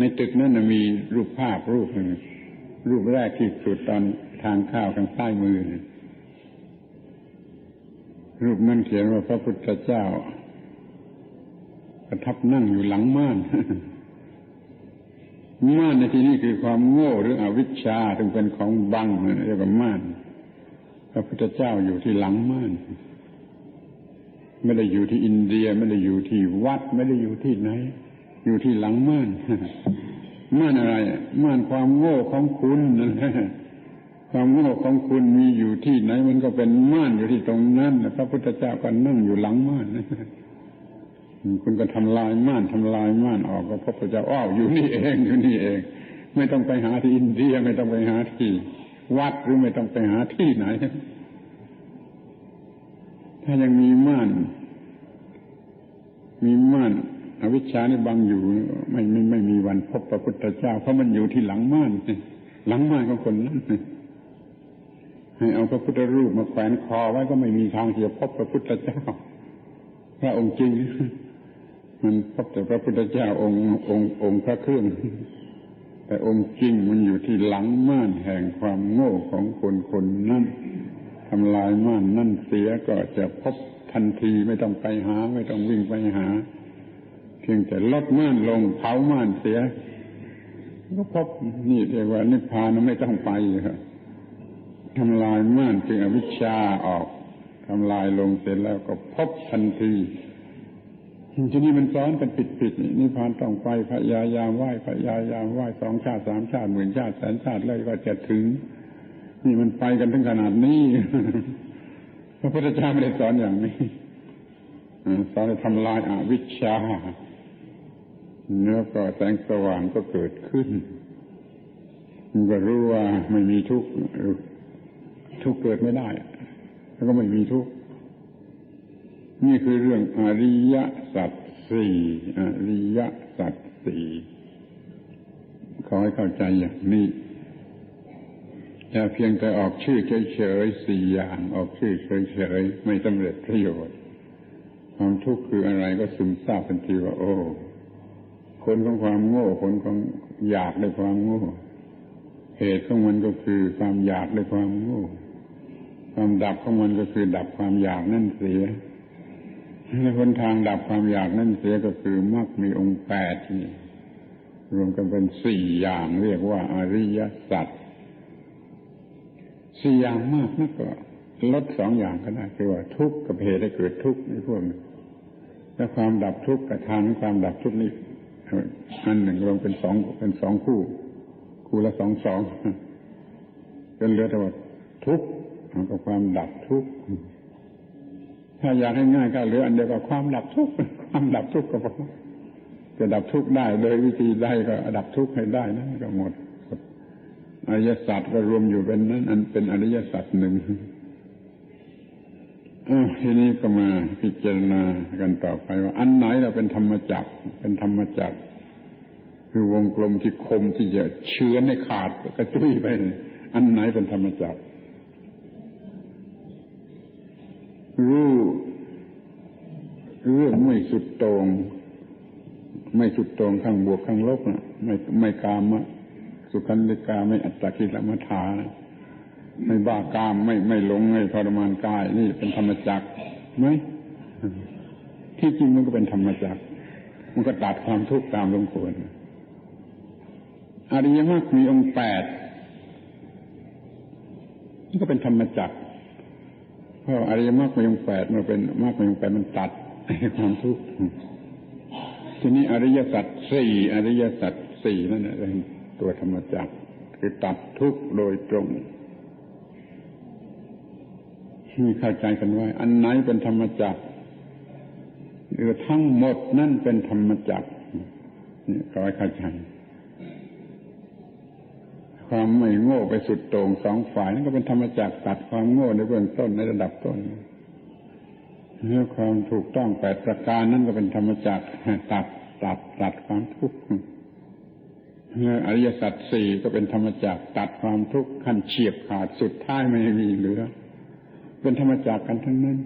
ในตึกนั้นมีรูปภาพรูปหนึ่งรูปแรกที่สุดตอนทางข้าวทางใต้มือ รูปนั้นเขียนว่าพระพุทธเจ้า ประทับนั่งอยู่หลังม่านม่านในที่นี้คือความโง่หรืออวิชชาถึงเป็นของบังเรียกว่าม่าน พระพุทธเจ้าอยู่ที่หลังม่านไม่ได้อยู่ที่อินเดีย ไม่ได้อยู่ที่วัด ไม่ได้อยู่ที่ไหน อยู่ที่หลังม่านม่านอะไรม่านความโง่ของคุณนั่นแหละความโง่ของคุณมีอยู่ที่ไหน มันก็เป็นม่านอยู่ที่ตรงนั้นพระพุทธเจ้าก็นั่งอยู่หลังม่านคุณก็ทำลายม่านทำลายม่านออกก็พระพุทธเจ้าอ้าวอยู่นี่เองอยู่นี่เอง ไม่ต้องไปหาที่อินเดียไม่ต้องไปหาที่ วัดหรือไม่ต้องไปหาที่ไหน ถ้ายังมีม่าน มีม่าน อวิชชานี่บังอยู่ไม่ไม่ไม่มีวันพบพระพุทธเจ้า เพราะมันอยู่ที่หลังม่านหลังม่านของคนนั้นให้เอาพระพุทธรูปมาแขวนคอไว้ก็ไม่มีทางที่จะพบพระพุทธเจ้า พระองค์จริง มันพบแต่พระพุทธเจ้าองค์องค์องค์พระเครื่อง แต่องค์จริงมันอยู่ที่หลังม่านแห่งความโง่ของคนคนนั้นทำลายม่านนั่นเสียก็จะพบทันทีไม่ต้องไปหา ไม่ต้องวิ่งไปหา เพียงแต่ลดม่านลงเผาม่านเสีย ก็พบนี่เรียกว่านิพพานไม่ต้องไปครับทำลายม่านจึงอวิชชาออกทำลายลงเสร็จแล้วก็พบทันทีทีนี้มันซ้อนกันปิดปิดนิพพานต้องไปพยายามไหว้พยายามไหว้สองชาติสามชาติหมื่นชาติแสนชาติแล้วก็จะถึง นี่มันไปกันถึงขนาดนี้พระพุทธเจ้าไม่ได้สอนอย่างนี้สอนให้ทำลายอาวิชชา เนื้อก็แสงสว่างก็เกิดขึ้นมันก็รู้ว่าไม่มีทุกข์ทุกข์เกิดไม่ได้ แล้วก็ไม่มีทุกข์นี่คือเรื่องอริยสัจสี่อริยสัจสี่ขอให้เข้าใจอย่างนี้อย่เพียงแต่ออกชื่อเฉยๆสี่อย่าง ออกชื่อเฉยๆไม่สำเร็จประโยชน์ความทุกข์คืออะไรก็ซึมซาบทันทีว่าโอ้ ผลของความโง่ผลของอยากในความโง่ เหตุของมันก็คือความอยากในความโง่ ความดับของมันก็คือดับความอยากนั่นเสียในคนทางดับความอยากนั่นเสียก็คือมรรคมีองค์แปดนี่รวมกันเป็นสี่อย่างเรียกว่าอริยสัจสี่อย่างมากนักก็ลดสองอย่างก็ได้คือว่าทุกข์กับเหตุให้เกิดทุกข์นี่พวกนี้และความดับทุกข์กับทางความดับทุกข์นี่ อันหนึ่งรวมเป็นสองเป็นสองคู่ คู่ละสองสองจนเหลือแต่ว่าทุกข์กับความดับทุกข์ถ้าอยากให้ง่ายก็เหลืออันเดียวกับความดับทุกข์ความดับทุกข์ก็พอจะดับทุกข์ได้โดยวิธีใดก็ดับทุกข์ให้ได้นะก็หมดอริยสัจก็รวมอยู่เป็นนั้นอันเป็นอริยสัจหนึ่ง ทีนี้ก็มาพิจารณากันต่อไปว่า อันไหนเราเป็นธรรมจักรเป็นธรรมจักรคือวงกลมที่คมที่จะเชื้อให้ขาดกระจุยไป อันไหนเป็นธรรมจักรรู้เรื่องไม่สุดตรง ไม่สุดตรงข้างบวกข้างลบนะไม่ไม่กามะสุขันธิกาไม่อัตตกิลมัฐาน ไม่บ้ากามไม่ไม่หลงไม่ทรมานกาย นี่เป็นธรรมจักไหมที่จริงมันก็เป็นธรรมจักมันก็ตัดความทุกข์ตามสมควรอริยมรรคมีองค์แปดนี่ก็เป็นธรรมจักเพราะอริยมรรคมีองค์แปดมันเป็นมรรคมีองค์แปดมันตัดความทุกข์ทีนี้อริยสัจสี่อริยสัจสี่นั่นแหละตัวธรรมจักรคือตัดทุกข์โดยตรง มีเข้าใจกันไว่าอันไหนเป็นธรรมจักรหรือทั้งหมดนั่นเป็นธรรมจักรนี่ขอให้เข้าใจความไม่โง่ไปสุดโต่งสองฝ่ายนั่นก็เป็นธรรมจักรตัดความโง่ในเบื้องต้นในระดับต้นเมื่อความถูกต้องแปดประการนั่นก็เป็นธรรมจักรตัดตัดตัดความทุกข์อริยสัจสี่ก็เป็นธรรมจักรตัดความทุกข์ขั้นเฉียบขาดสุดท้ายไม่มีเหลือ เป็นธรรมจักรกันทั้งนั้น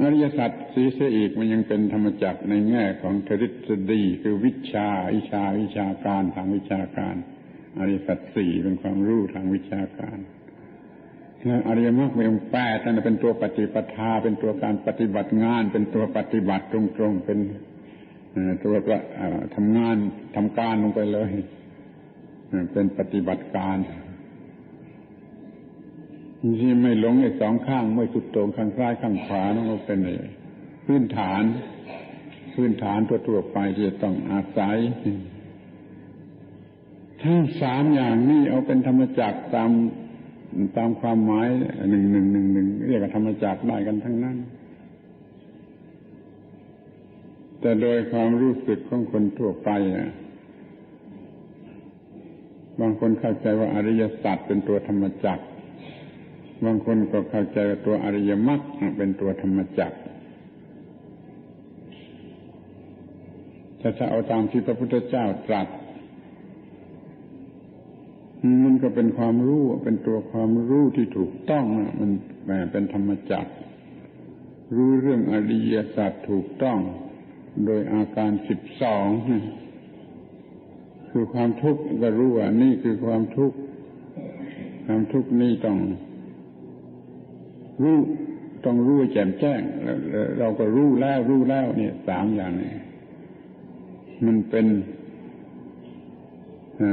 อริยสัจสีเสียอีกมันยังเป็นธรรมจักรในแง่ของทฤษฎีคือวิชาวิชาวิชาการทางวิชาการ อริยสัจสี่เป็นความรู้ทางวิชาการแล้วอริยมรรคเป็นแปดนั่นเป็นตัวปฏิปทา เป็นตัวการปฏิบัติงาน เป็นตัวปฏิบัติตรงๆเป็นตัวทำงานทำการลงไปเลย เป็นปฏิบัติการ ที่ไม่หลงไอ้สองข้างไม่สุดโต่งข้างซ้ายข้างขวานั่นก็เป็นพื้นฐาน พื้นฐานตัวๆไปที่จะต้องอาศัยทั้งสามอย่างนี้เอาเป็นธรรมจักรตามตามความหมายหนึ่งหนึ่งหนึ่งหนึ่งเรียกว่าธรรมจักรได้กันทั้งนั้น แต่โดยความรู้สึกของคนทั่วไปบางคนเข้าใจว่าอริยสัจเป็นตัวธรรมจักร บางคนก็เข้าใจว่าตัวอริยมรรคเป็นตัวธรรมจักรถ้าจะเอาตามที่พระพุทธเจ้าตรัสมันก็เป็นความรู้เป็นตัวความรู้ที่ถูกต้องมันแหมเป็นธรรมจักรรู้เรื่องอริยสัจถูกต้อง โดยอาการสิบสองคือความทุกข์ก็รู้ว่านี่คือความทุกข์ความทุกข์นี่ต้อง รู้ต้องรู้แจ่มแจ้งแล้วเราก็รู้แล้วรู้แล้วเนี่ยสามอย่างนี้มันเป็น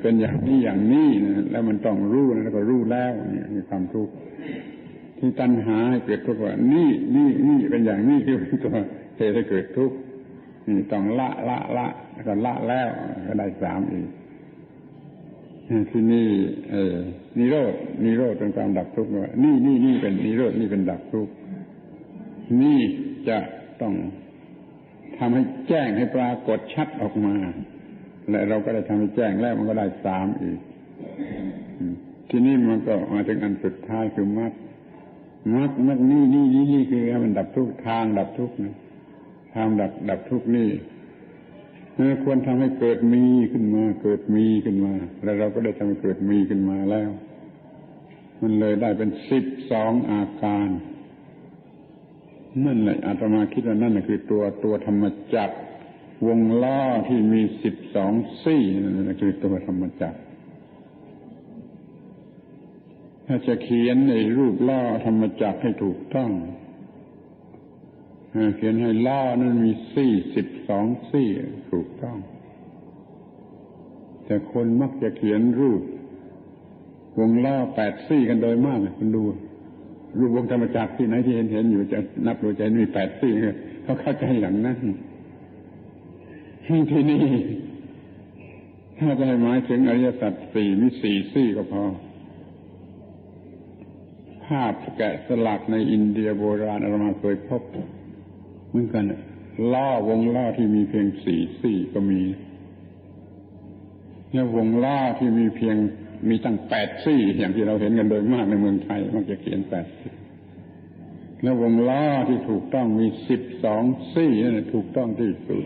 เป็นอย่างนี้อย่างนี้แล้วมันต้องรู้แล้วก็รู้แล้วนี่มีความทุกข์ที่ตัณหาเกิดทุกข์ว่านี่นี่นี่เป็นอย่างนี้คือเป็นตัวเหตุให้เกิดทุกข์นี่ต้องละละละแล้วก็ละแล้วก็ได้สามอีก ที่นี่เออนิโรดนิโรธเป็นความดับทุกข์นี่นี่นี่เป็นนิโรธนี่เป็นดับทุกข์นี่จะต้องทำให้แจ้งให้ปรากฏชัดออกมา และเราก็ได้ทำให้แจ้งแล้วมันก็ได้สามอีก ที่นี่มันก็มาถึงอันสุดท้ายคือมรรคมรรคมรรคนี่นี่นี่นี่คือมันดับทุกข์ทางดับทุกข์ทางดับดับทุกข์นี่ ควรทำให้เกิดมีขึ้นมา เกิดมีขึ้นมา แล้วเราก็ได้ทำให้เกิดมีขึ้นมาแล้ว มันเลยได้เป็นสิบสองอาการนั่นแหละอาตมาคิดว่านั่นคือตัวตัวธรรมจักรวงล้อที่มีสิบสองซี่นั่นคือตัวธรรมจักรถ้าจะเขียนในรูปล้อธรรมจักรให้ถูกต้อง เขียนให้ล่านั้นมีสี่สิบสองสี่ถูกต้อง แต่คนมักจะเขียนรูป วงล่าแปดสี่กันโดยมากคุณดู รูปวงธรรมจักรที่ไหนที่เห็นเห็นอยู่จะนับดูใจมีแปดสี่เขาเข้าใจอย่างนั้นที่นี่ถ้าจะหมายถึงอริยสัจสี่มีสี่สี่ก็พอภาพแกะสลักในอินเดียโบราณอาตมาเคยพบ เหมือนกันล่าวงล่าที่มีเพียงสี่สี่ก็มีแล้ววงล่าที่มีเพียงมีตั้งแปดสี่อย่างที่เราเห็นกันโดยมากในเมืองไทยมักจะเขียนแปดสี่แล้ววงล่าที่ถูกต้องมีสิบสองสี่นี่ถูกต้องที่สุด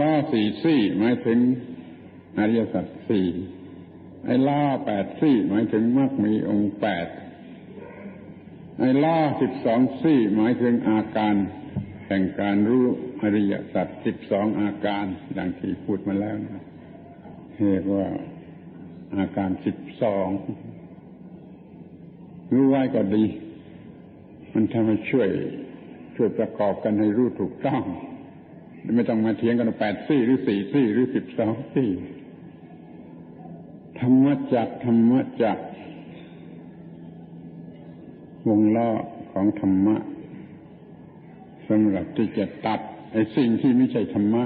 ล่าสี่สี่หมายถึงอริยสัจสี่ไอ้ล่าแปดสี่หมายถึงมรรคมีองค์แปด ไอ้ล่าสิบสองสี่หมายถึงอาการแห่งการรู้อริยสัจสิบสองอาการดังที่พูดมาแล้วนะเรียกว่าอาการสิบสองรู้ไว้ก็ดี มันทำให้ช่วย ช่วยประกอบกันให้รู้ถูกต้อง ไม่ต้องมาเถียงกันแปดสี่หรือสี่สี่หรือสิบสองสี่ธรรมจักธรรมจัก วงล้อของธรรมะสำหรับที่จะตัดไอ้สิ่งที่ไม่ใช่ธรรมะ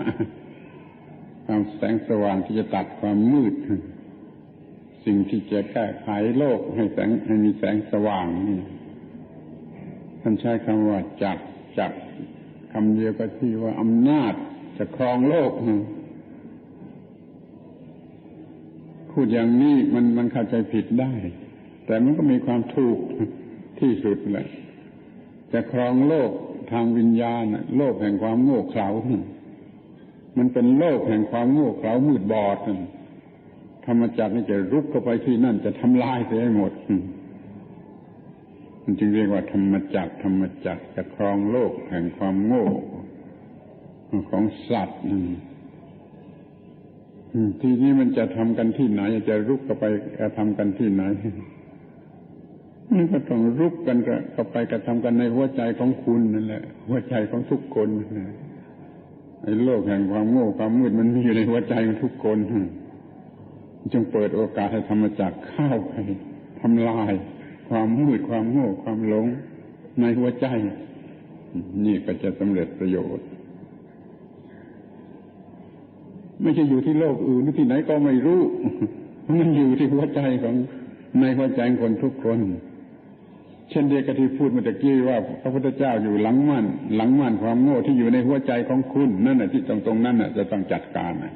ความแสงสว่างที่จะตัดความมืด สิ่งที่จะแก้ไขโลกให้แสงให้มีแสงสว่างท่านใช้คำว่าจักจักคำเดียวก็ที่ว่าอำนาจจะครองโลกพูดอย่างนี้มันมันเข้าใจผิดได้ แต่มันก็มีความถูก ที่สุดแหละจะครองโลกทางวิญญาณโลกแห่งความโง่เขลา มันเป็นโลกแห่งความโง่เขลามืดบอดธรรมจักรนี่จะรุกเข้าไปที่นั่นจะทำลายเสียให้หมด มันจึงเรียกว่าธรรมจักรธรรมจักรจะครองโลกแห่งความโง่ของสัตว์ทีนี้มันจะทำกันที่ไหน จะรุกเข้าไปกระทำกันที่ไหน มันก็ต้องรุกกันเข้าไปกระทำกันในหัวใจของคุณนั่นแหละ หัวใจของทุกคนนะไอ้โลกแห่งความโง่ความมืดมันมีอยู่ในหัวใจของทุกคนจงเปิดโอกาสให้ธรรมจักเข้าไปทำลาย ความมืดความโง่ความหลง ในหัวใจ นี่ก็จะสำเร็จประโยชน์ ไม่ใช่อยู่ที่โลกอื่นหรือที่ไหนก็ไม่รู้ มันอยู่ที่หัวใจของในหัวใจคนทุกคน เช่นเดียวกับที่พูดเมื่อกี้ว่า พระพุทธเจ้าอยู่หลังม่านหลังม่านความโง่ที่อยู่ในหัวใจของคุณนั่นแหะที่ตรงตรงนั้นน่ะจะต้องจัดการนะ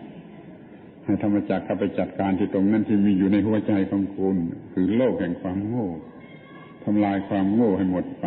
ให้ธรรมจักรเข้าไปจัดการที่ตรงนั้นที่มีอยู่ในหัวใจของคุณ คือโลกแห่งความโง่ทำลายความโง่ให้หมดไป